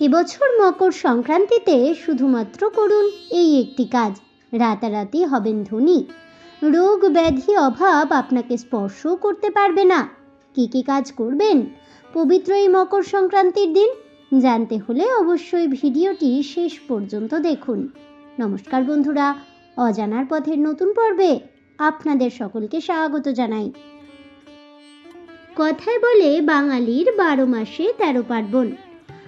এবছর মকর সংক্রান্তিতে শুধুমাত্র করুন এই একটি কাজ, রাতারাতি হবেন ধনী। রোগ ব্যাধি অভাব আপনাকে স্পর্শও করতে পারবে না। কি কি কাজ করবেন? পবিত্র এই মকর সংক্রান্তির দিন? জানতে হলে অবশ্যই ভিডিওটি শেষ পর্যন্ত দেখুন। নমস্কার বন্ধুরা, অজানার পথের নতুন পর্বে আপনাদের সকলকে স্বাগত জানাই। কথায় বলে বাঙালির বারো মাসে তেরো পার্বণ।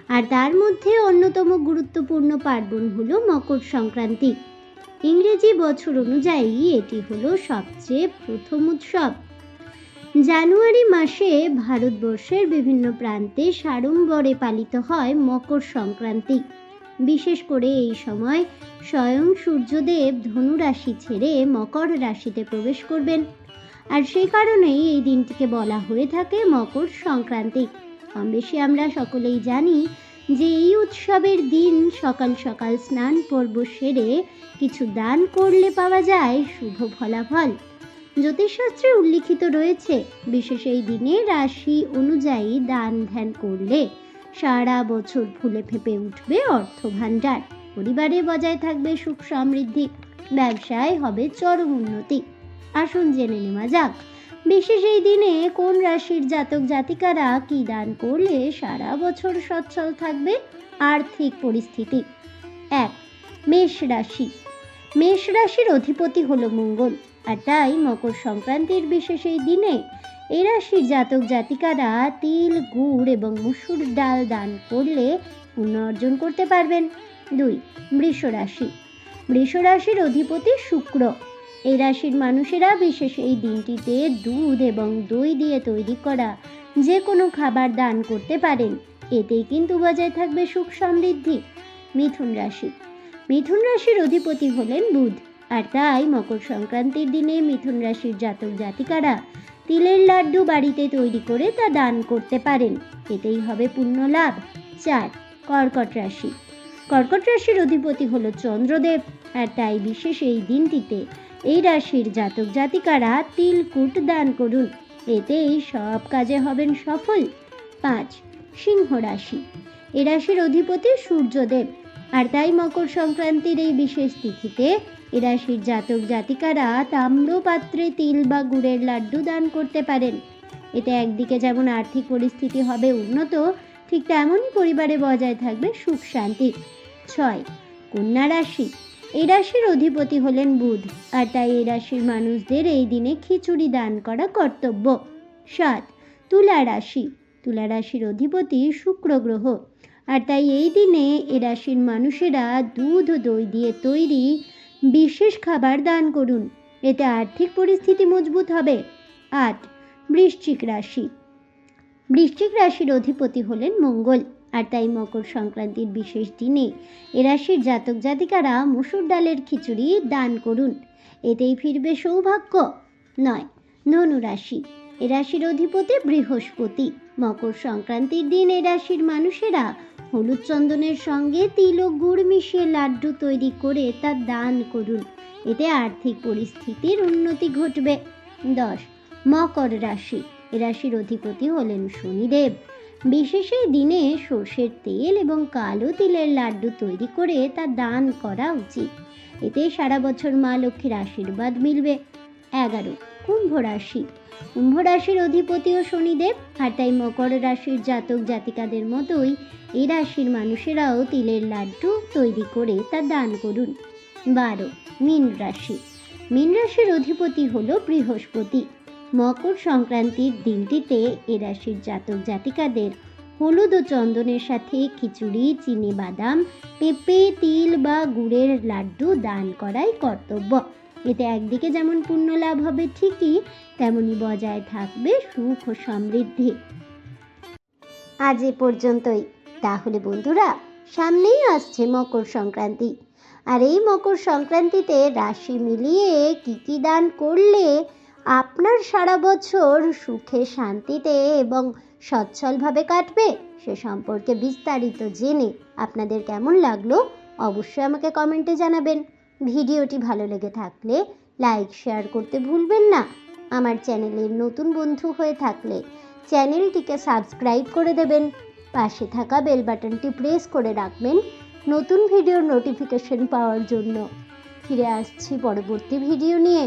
আর তার মধ্যে অন্যতম গুরুত্বপূর্ণ পার্বণ হলো মকর সংক্রান্তি। ইংরেজি বছর অনুযায়ী এটি হলো সবচেয়ে প্রথম উৎসব। জানুয়ারি মাসে ভারতবর্ষের বিভিন্ন প্রান্তে সাড়ম্বরে পালিত হয় মকর সংক্রান্তি। বিশেষ করে এই সময় স্বয়ং সূর্যদেব ধনু রাশি ছেড়ে মকর রাশিতে প্রবেশ করবেন। আর সেই কারণেই এই দিনটিকে বলা হয়ে থাকে মকর সংক্রান্তি। কম বেশি আমরা সকলেই জানি যে এই উৎসবের দিন সকাল সকাল স্নান পর্ব সেরে কিছু দান করলে পাওয়া যায় শুভ ফলাফল। জ্যোতিষশাস্ত্রে উল্লিখিত রয়েছে, বিশেষ এই দিনে রাশি অনুযায়ী দান ধ্যান করলে সারা বছর ফুলে ফেপে উঠবে অর্থ ভাণ্ডার পরিবারে বজায় থাকবে সুখ সমৃদ্ধি, ব্যবসায় হবে চরম উন্নতি। আসুন জেনে নেওয়া যাক বিশেষ এই দিনে কোন রাশির জাতক জাতিকারা কি দান করলে সারা বছর সচ্ছল থাকবে? আর্থিক পরিস্থিতি। এক, মেষ রাশি। মেষ রাশির অধিপতি হলো মঙ্গল, আর তাই মকর সংক্রান্তির বিশেষ এই দিনে এ রাশির জাতক জাতিকারা তিল, গুড় এবং মুসুর ডাল দান করলে পুণ্য অর্জন করতে পারবেন। দুই, বৃষ রাশি। বৃষ রাশির অধিপতি শুক্র এই রাশির মানুষেরা বিশেষ এই দিনটিতে দুধ এবং দই দিয়ে তৈরি করা যে কোনো খাবার দান করতে পারেন। এতেই কিন্তু বজায় থাকবে সুখ সমৃদ্ধি। মিথুন রাশি। মিথুন রাশির অধিপতি হলেন বুধ, আর তাই মকর সংক্রান্তির দিনে মিথুন রাশির জাতক জাতিকারা তিলের লাড্ডু বাড়িতে তৈরি করে তা দান করতে পারেন। এতেই হবে পুণ্য লাভ। চার, কর্কট রাশি। কর্কট রাশির অধিপতি হলো চন্দ্রদেব আর তাই বিশেষ এই দিনটিতে এই রাশির জাতক জাতিকারা তিলকুট দান করুন। এতেই সব কাজে হবেন সফল। পাঁচ, সিংহ রাশি। এ রাশির অধিপতি সূর্যদেব। আর তাই মকর সংক্রান্তির এই বিশেষ তিথিতে এ রাশির জাতক জাতিকারা তাম্র পাত্রে তিল বা গুড়ের লাড্ডু দান করতে পারেন। এতে একদিকে যেমন আর্থিক পরিস্থিতি হবে উন্নত, ঠিক তেমনই পরিবারে বজায় থাকবে সুখ শান্তি। ছয়, কন্যা রাশি। এই রাশির অধিপতি হলেন বুধ, আর তাই এই রাশির মানুষদের এই দিনে খিচুড়ি দান করা কর্তব্য। সাত, তুলা রাশি, তুলা রাশির অধিপতি শুক্র গ্রহ, আর তাই এই দিনে এ রাশির মানুষেরা দুধ দই দিয়ে তৈরি বিশেষ খাবার দান করুন, এতে আর্থিক পরিস্থিতি মজবুত হবে। আট, বৃশ্চিক রাশি, বৃশ্চিক রাশির অধিপতি হলেন মঙ্গল আর তাই মকর সংক্রান্তির বিশেষ দিনে এ রাশির জাতক জাতিকারা মুসুর ডালের খিচুড়ি দান করুন। এতেই ফিরবে সৌভাগ্য। নয়, ধনু রাশি। এ রাশির অধিপতি বৃহস্পতি। মকর সংক্রান্তির দিন এ রাশির মানুষেরা হলুদ চন্দনের সঙ্গে তিল ও গুড় মিশিয়ে লাড্ডু তৈরি করে তা দান করুন। এতে আর্থিক পরিস্থিতির উন্নতি ঘটবে। দশ, মকর রাশি। এ রাশির অধিপতি হলেন শনিদেব। বিশেষ এই দিনে সর্ষের তেল এবং কালো তিলের লাড্ডু তৈরি করে তা দান করা উচিত। এতে সারা বছর মা লক্ষ্মীর আশীর্বাদ মিলবে। এগারো, কুম্ভ রাশি। কুম্ভ রাশির অধিপতিও শনিদেব আর তাই মকর রাশির জাতক জাতিকাদের মতোই এই রাশির মানুষেরাও তিলের লাড্ডু তৈরি করে তা দান করুন। বারো, মীন রাশি। মীন রাশির অধিপতি হলো বৃহস্পতি। মকর সংক্রান্তির দিনটিতে এ রাশির জাতক জাতিকাদের হলুদ ও চন্দনের সাথে খিচুড়ি, চিনি, বাদাম, পেঁপে, তিল বা গুড়ের লাড্ডু দান করাই কর্তব্য। এতে একদিকে যেমন পুণ্য লাভ হবে ঠিকই, তেমনি বজায় থাকবে সুখ ও সমৃদ্ধি। আজ এ পর্যন্তই। তাহলে বন্ধুরা, সামনেই আসছে মকর সংক্রান্তি। আর এই মকর সংক্রান্তিতে রাশি মিলিয়ে কি কি দান করলে আপনার সারা বছর সুখে শান্তিতে এবং সচ্ছলভাবে কাটবে, সে সম্পর্কে বিস্তারিত জেনে আপনাদের কেমন লাগল অবশ্যই আমাকে কমেন্টে জানাবেন। ভিডিওটি ভালো লেগে থাকলে লাইক, শেয়ার করতে ভুলবেন না। আমার চ্যানেলের নতুন বন্ধু হয়ে থাকলে চ্যানেলটিকে সাবস্ক্রাইব করে দেবেন। পাশে থাকা বেল বাটনটি প্রেস করে রাখবেন নতুন ভিডিওর নোটিফিকেশন পাওয়ার জন্য। ফিরে আসছি পরবর্তী ভিডিও নিয়ে।